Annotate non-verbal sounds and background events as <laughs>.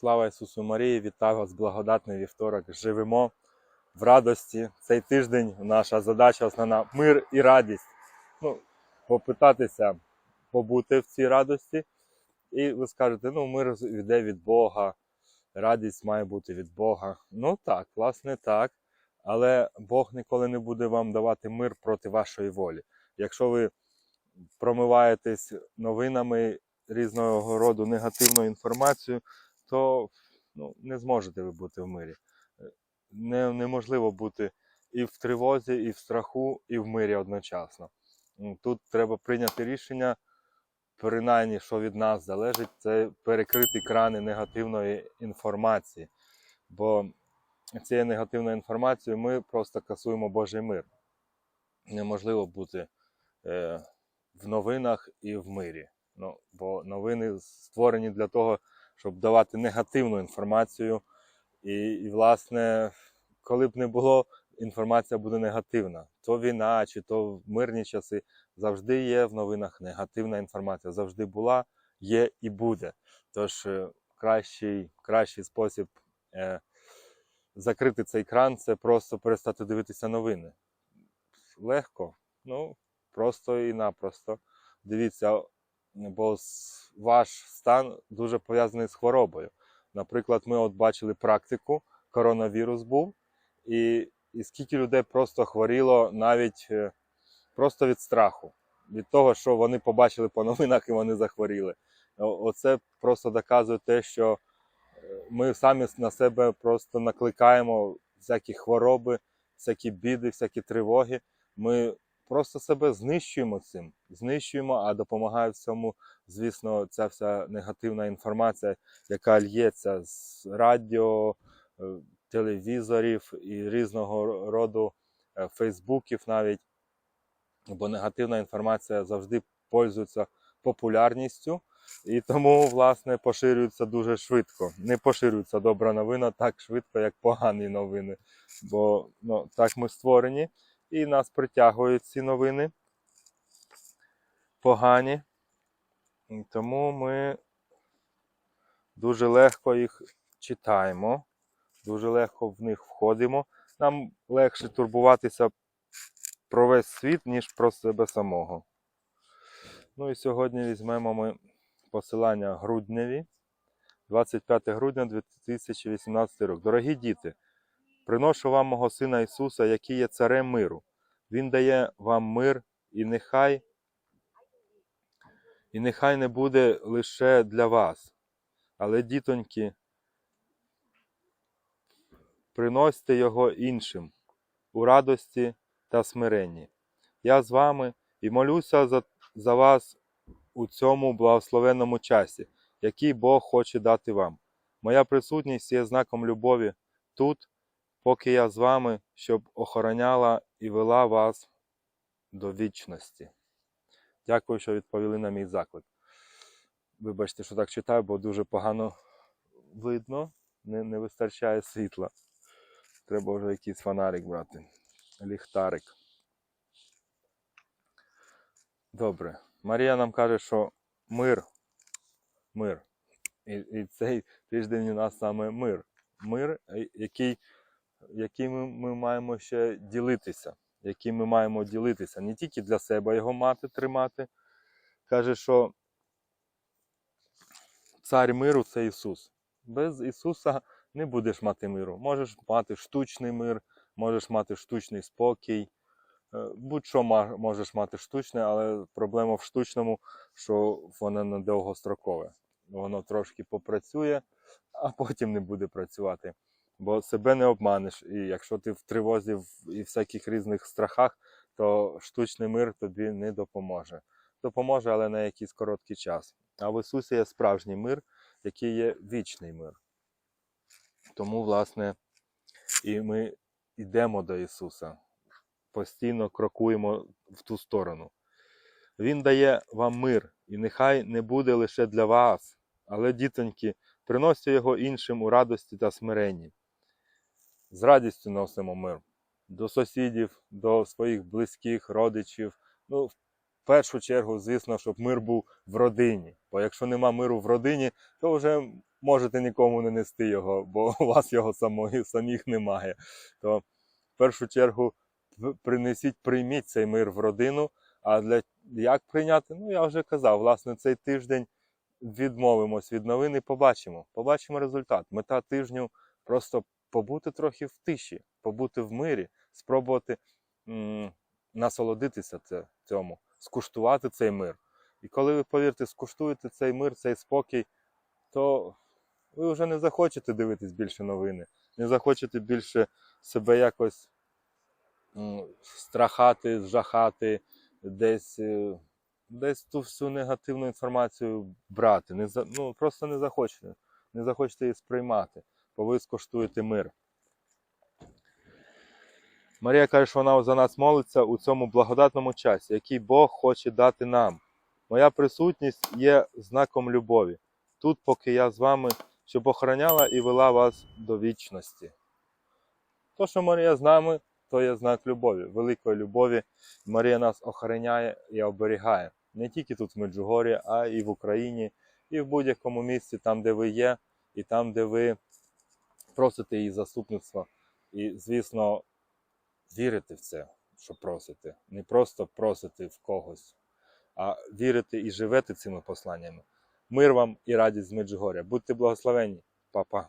Слава Ісусу Марії, вітаю вас, благодатний вівторок. Живемо в радості. Цей тиждень наша задача основна мир і радість. Ну, попитатися побути в цій радості. І ви скажете, ну, мир йде від Бога, радість має бути від Бога. Ну так, власне, так. Але Бог ніколи не буде вам давати мир проти вашої волі. Якщо ви промиваєтесь новинами різного роду негативною інформацією, то ну, не зможете ви бути в мирі. Е, Не, неможливо бути і в тривозі, і в страху, і в мирі одночасно. Тут треба прийняти рішення, принаймні, що від нас залежить, це перекрити крани негативної інформації. Бо цією негативною інформацією ми просто касуємо Божий мир. Неможливо бути е, в новинах і в мирі. Ну, бо новини створені для того, щоб давати негативну інформацію. І, і, власне, коли б не було, інформація буде негативна. То війна, чи то в мирні часи завжди є в новинах негативна інформація. Завжди була, є і буде. Тож е, кращий, кращий спосіб е, закрити цей кран це просто перестати дивитися новини. Легко, ну просто і напросто. Дивіться, бо ваш стан дуже пов'язаний з хворобою. Наприклад, ми от бачили практику, коронавірус був, і, і скільки людей просто хворіло навіть е, просто від страху, від того, що вони побачили по <laughs> новинах і вони захворіли. Оце просто доказує те, що е, ми самі на себе просто накликаємо всякі хвороби, всякі біди, всякі тривоги. Ми просто себе знищуємо цим, знищуємо, а допомагає в цьому, звісно, ця вся негативна інформація, яка лється з радіо, е, телевізорів і різного роду е, фейсбуків навіть. Бо негативна інформація завжди пользується популярністю, і тому, власне, поширюється дуже швидко. Не поширюється добра новина так швидко, як погані новини. Бо ну, так ми створені, і нас притягують ці новини погані. І тому ми дуже легко їх читаємо, дуже легко в них входимо. Нам легше турбуватися про весь світ, ніж про себе самого. Ну і сьогодні візьмемо ми посилання грудневі, 25 грудня 2018 рік. Дорогі діти, приношу вам мого Сина Ісуса, який є царем миру. Він дає вам мир, і нехай, і нехай не буде лише для вас. Але, дітоньки, приносьте його іншим у радості та смиренні. Я з вами і молюся за, за вас у цьому благословенному часі, який Бог хоче дати вам. Моя присутність є знаком любові тут, поки я з вами, щоб охороняла і вела вас до вічності. Дякую, що відповіли на мій заклик. Вибачте, що так читаю, бо дуже погано видно, не, не вистачає світла. Треба вже якийсь фонарик брати, ліхтарик. Добре. Марія нам каже, що мир. Мир. І, і цей тиждень у нас саме мир. Мир, який, який ми, маємо ще ділитися. Який ми маємо ділитися. Не тільки для себе його мати, тримати. Каже, що цар миру це Ісус. Без Ісуса не будеш мати миру. Можеш мати штучний мир, можеш мати штучний спокій. Е, Будь-що можеш мати штучне, але проблема в штучному, що воно не довгострокове. Воно трошки попрацює, а потім не буде працювати. Бо себе не обманеш. І якщо ти в тривозі і всяких різних страхах, то штучний мир тобі не допоможе. Допоможе, але на якийсь короткий час. А в Ісусі є справжній мир, який є вічний мир. Тому, власне, і ми йдемо до Ісуса постійно крокуємо в ту сторону. Він дає вам мир, і нехай не буде лише для вас, але, дітоньки, приносьте його іншим у радості та смиренні. З радістю носимо мир до сусідів, до своїх близьких, родичів. Ну, в першу чергу, звісно, щоб мир був в родині. Бо якщо нема миру в родині, то вже можете нікому не нести його, бо у вас його самої, самих немає. То в першу чергу принесіть, прийміть цей мир в родину. А для як прийняти? Ну я вже казав, власне, цей тиждень відмовимось від новин і побачимо. Побачимо результат. Мета тижню просто побути трохи в тиші, побути в мирі, спробувати м, насолодитися це, цьому, скуштувати цей мир. І коли ви, повірте, скуштуєте цей мир, цей спокій, то ви вже не захочете дивитись більше новини, не захочете більше себе якось м, страхати, жахати, десь, е, десь ту всю негативну інформацію брати. Не, за- ну, просто не захочете, не захочете її сприймати, бо ви скуштуєте мир. Марія каже, що вона за нас молиться у цьому благодатному часі, який Бог хоче дати нам. Моя присутність є знаком любові. Тут, поки я з вами, щоб охороняла і вела вас до вічності. То, що Марія з нами, то є знак любові, великої любові. Марія нас охороняє і оберігає. Не тільки тут в Меджугорі, а і в Україні, і в будь-якому місці, там, де ви є, і там, де ви просите її заступництва. І, звісно, вірити в це, що просите. Не просто просити в когось, а вірити і живете цими посланнями. Мир вам і радість з Меджугоря. Будьте благословенні, Па-па.